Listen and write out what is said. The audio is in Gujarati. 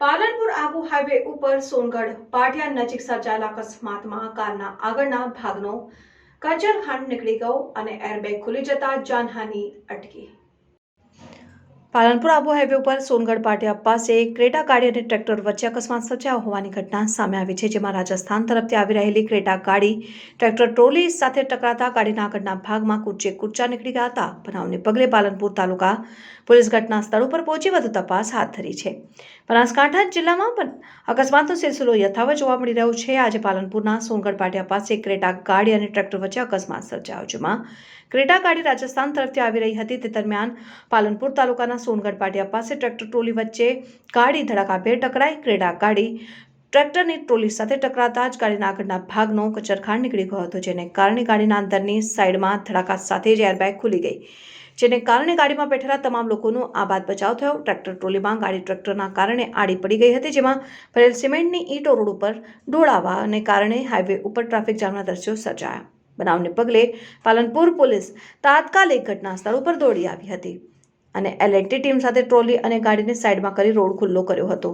પાલનપુર આબુ હાઈવે ઉપર સોનગઢ પાટિયા નજીક સર્જાયેલા અકસ્માતમાં કારના આગળના ભાગનો કચરખાંડ નીકળી ગયો અને એરબેગ ખુલી જતા જાનહાની અટકી. પાલનપુર આબુ હાઈવે ઉપર સોનગઢ પાટિયા પાસે ક્રેટા ગાડી અને ટ્રેક્ટર વચ્ચે અકસ્માત સર્જાયો હોવાની ઘટના સામે આવી છે, જેમાં રાજસ્થાન તરફથી આવી રહેલી ક્રેટા ગાડી, ટ્રેક્ટર ટ્રોલી સાથે ટકરાતા ગાડીના આગળના ભાગમાં કુચે કૂચા નીકળી ગયા હતા. બનાવને પગલે પાલનપુર તાલુકા પોલીસ ઘટના સ્થળ ઉપર પહોંચી વધુ તપાસ હાથ ધરી છે. બનાસકાંઠા જિલ્લામાં પણ અકસ્માતનો સિલસિલો યથાવત જોવા મળી રહ્યો છે. આજે પાલનપુરના સોનગઢ પાટિયા પાસે ક્રેટા ગાડી અને ટ્રેક્ટર વચ્ચે અકસ્માત સર્જાયો, જેમાં ક્રેટા ગાડી રાજસ્થાન તરફથી આવી રહી હતી. તે દરમિયાન પાલનપુર તાલુકાના સોનગઢ પાટિયા પાસે ટ્રેક્ટર ટ્રોલી વચ્ચે ગાડી ધડાકાભેર ટકરાઈ ક્રેડા ગાડી. ટ્રેક્ટરની ટ્રોલી સાથે ટકરાતા જ ગાડીના આગળના ભાગનો કચરખાડ નીકળી ગયો હતો, જેને કારણે ગાડીના અંદરની સાઈડમાં ધડાકા સાથે જ એરબેગ ખુલી ગઈ. જેને કારણે ગાડીમાં બેઠેલા તમામ લોકોનો આબાદ બચાવ થયો. ટ્રેક્ટર ટ્રોલીમાં ગાડી ટ્રેક્ટરના કારણે આડી પડી ગઈ હતી, જેમાં ભરેલ સિમેન્ટની ઈંટો રોડ ઉપર ડોળાવાને કારણે હાઈવે ઉપર ટ્રાફિક જામના દ્રશ્યો સર્જાયા. બનાવને પગલે પાલનપુર પોલીસ તાત્કાલિક ઘટના સ્થળ ઉપર દોડી આવી હતી. અને એલએનટી ટીમ સાથે ટ્રોલી અને ગાડીને સાઈડમાં કરી રોડ ખુલ્લો કર્યો હતો.